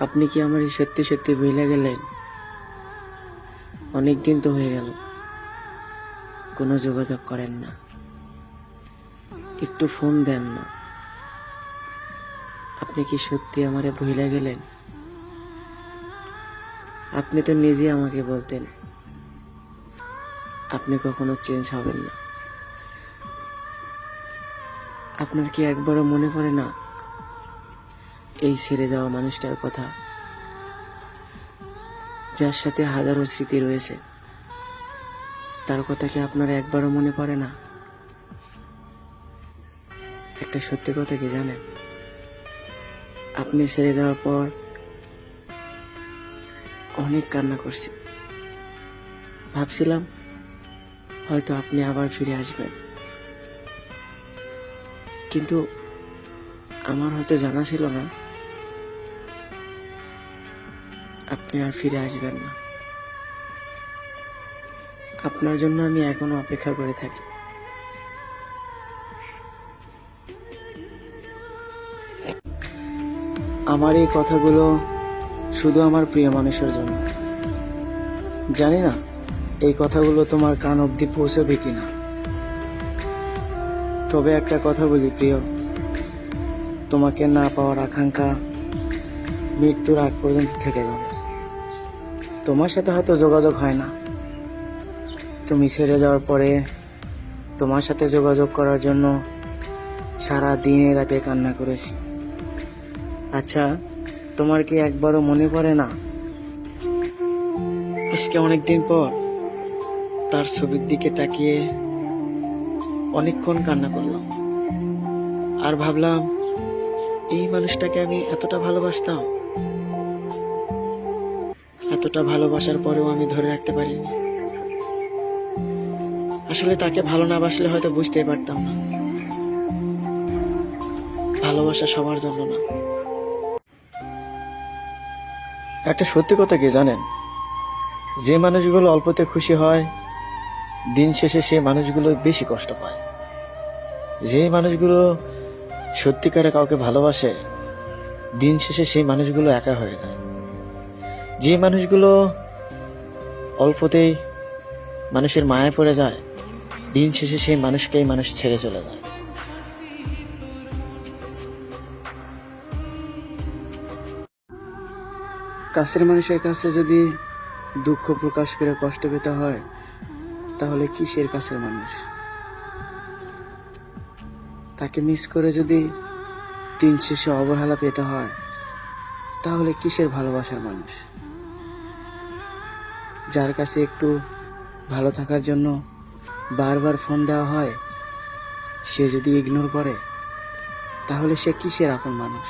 আপনি কি আমার সত্যি সত্যি ভুলে গেলেন? অনেক দিন তো হয়ে গেল। কোনো যোগাযোগ করেন না। একটু ফোন দেন না। আপনি কি সত্যি আমারে ভুলে গেলেন? আপনি তো নিজে আমাকে বলতেন। আপনি কখনো চেঞ্জ হবেন না। আপনার কি একবারও মনে পড়ে না? এই ছেড়ে যাওয়া মানুষটার কথা, যার সাথে হাজারো স্মৃতি রয়েছে, তার কথা কি আপনার একবারও মনে পড়ে না? একটা সত্যি কথা কি জানেন? আপনি ছেড়ে যাওয়ার পর অনেক কান্না করছি। ভাবছিলাম হয়তো আপনি আবার ফিরে আসবেন। কিন্তু আমার হয়তো জানা ছিল না। আপনি আর ফিরে আসবেন না। আপনার জন্য আমি এখনও অপেক্ষা করে থাকি। আমার এই কথাগুলো শুধু আমার প্রিয় মানুষের জন্য। জানি না, এই কথাগুলো তোমার কান অবধি পৌঁছবে কিনা। তবে একটা কথা বলি, প্রিয়। তোমাকে না পাওয়ার আকাঙ্ক্ষা মৃত্যুর আগ পর্যন্ত থেকে যাবে। তোমার সাথে হয়তো যোগাযোগ হয় না। তুমি ছেড়ে যাওয়ার পরে তোমার সাথে যোগাযোগ করার জন্য সারা দিনে রাতে কান্না করেছি। আচ্ছা তোমার কি একবারও মনে পড়ে না? আজকে অনেকদিন পর তার ছবির দিকে তাকিয়ে অনেকক্ষণ কান্না করলাম। আর ভাবলাম, এই মানুষটাকে আমি এতটা ভালোবাসতাম এতটা ভালোবাসার পরেও আমি ধরে রাখতে পারিনি। আসলে তাকে ভালো না বাসলে হয়তো বুঝতেই পারতাম না। ভালোবাসা সবার জন্য না। একটা সত্যি কথা কি জানেন? যে মানুষগুলো অল্পতে খুশি হয়, দিন শেষে সে মানুষগুলো বেশি কষ্ট পায়। যে মানুষগুলো সত্যিকারে কাউকে ভালোবাসে, দিন শেষে সেই মানুষগুলো একা হয়ে যায়। যে মানুষগুলো অল্পতেই মানুষের মায়া পড়ে যায়, দিন শেষে সেই মানুষকেই মানুষ ছেড়ে চলে যায়। কাছের মানুষের কাছে যদি দুঃখ প্রকাশ করে কষ্ট পেতে হয়, তাহলে কিসের কাছের মানুষ? তাকে মিস করে যদি দিন শেষে অবহেলা পেতে হয়, তাহলে কিসের ভালোবাসার মানুষ? যার কাছে একটু ভালো থাকার জন্য বারবার ফোন দেওয়া হয়, সে যদি ইগনোর করে, তাহলে সে কিসের আপন মানুষ?